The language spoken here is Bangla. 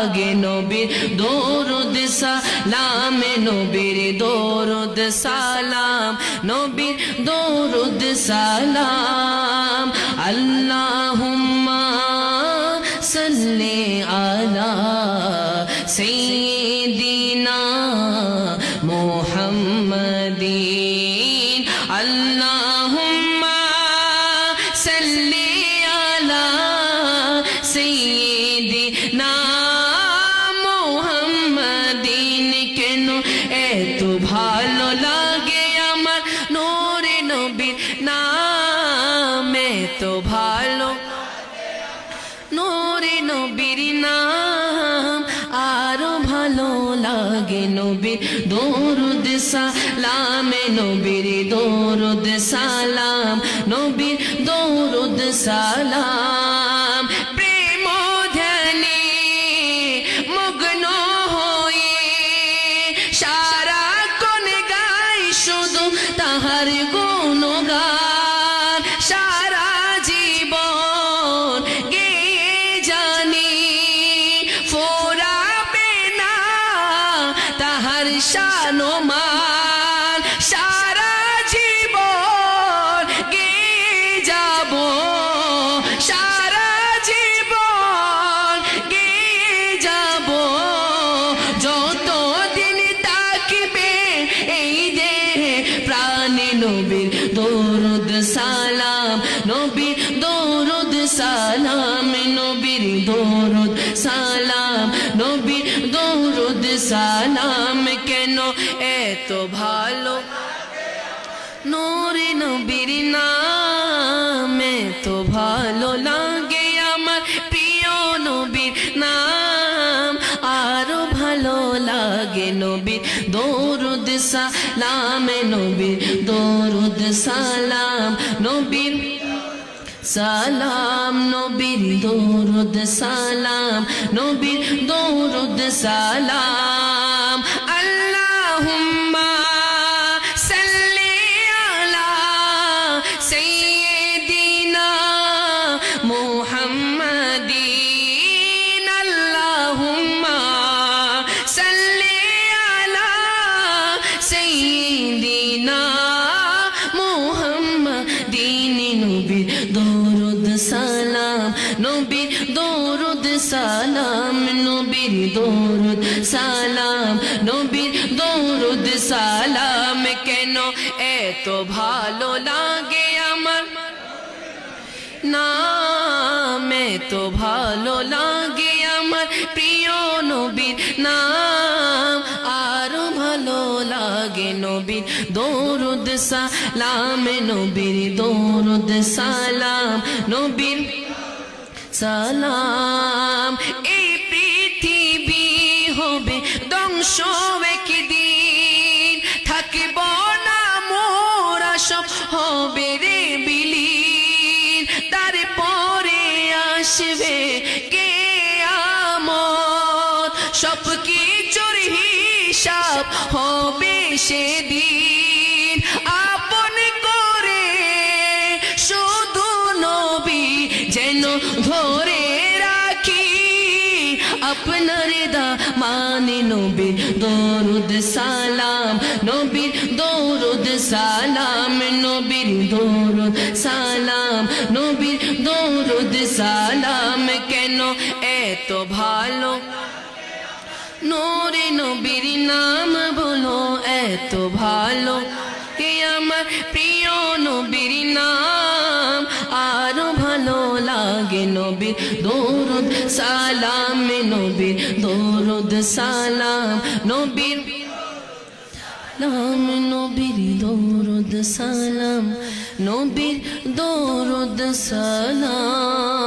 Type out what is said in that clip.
লাগে নবীর দরুদ সালাম, নবীর দরুদ সালাম, নবীর দরুদ সালাম। আল্লাহুম্মা সাল্লি আলা সাইয়্যিদিনা মুহাম্মাদিন। আল্লাহুম্মা সাল্লি আলা সাইয়্যিদিনা এত ভালো। নূরে নবীর নাম আরও ভালো লাগে নবীর। দরুদ সালাম নবীর দরুদ সালাম, নবীর দরুদ সালাম। প্রেম ধ্যানে মগ্ন হয়ে সারা কোন গাই শুধু তাহার গুণগান সালাম, নবীর দরুদ সালাম, নবীর দরুদ সালাম, কেন এত ভালো? নূরে নবীর নাম এত ভালো লাগে আমার প্রিয় নবীর নাম। আরও ভালো লাগে নবীর দরুদ সালাম, নবীর দরুদ সালাম, নবীর সালাম, নবীর দরুদ সালাম, নবীর দরুদ সালাম। আল্লাহুম্মা সাল্লি আলা সাইয়্যিদিনা মুহাম্মাদিন। আল্লাহুম্মা সাল্লি আলা সাইয়্যিদিনা সালাম, নবীর দরুদ সালাম, নবীর দরুদ সালাম, নবীর দরুদ সালাম, কেন এত ভালো লাগে আমার? নাম এত ভালো লাগে আমার, প্রিয় নবীর নাম। লাগে নবীর দরুদ সালাম, নবীর দরুদ সালাম, নবীর সালাম। এই পৃথিবী হবে ধ্বংস একদিন, থাকিব না মোরা সব হবে রে বিলীন। তারপরে আসবে কে আমত সব কিছুর হিসাব হবে সেদিন আপন করে শুধু নবী যেন ধরে রাখি। আপনার দা মানে নবীর দরুদ সালাম, নবীর দরুদ সালাম, নবীর দরুদ সালাম, নবীর দরুদ সালাম কেন এত ভালো? নোরে বলো এত ভালো কে আমার প্রিয় নবীর নাম। আরও ভালো লাগে নবীর দরুদ সালাম, নবীর দরুদ সালাম, নবীর নাম, নবীর দরুদ সালাম, নবীর দরুদ সালাম।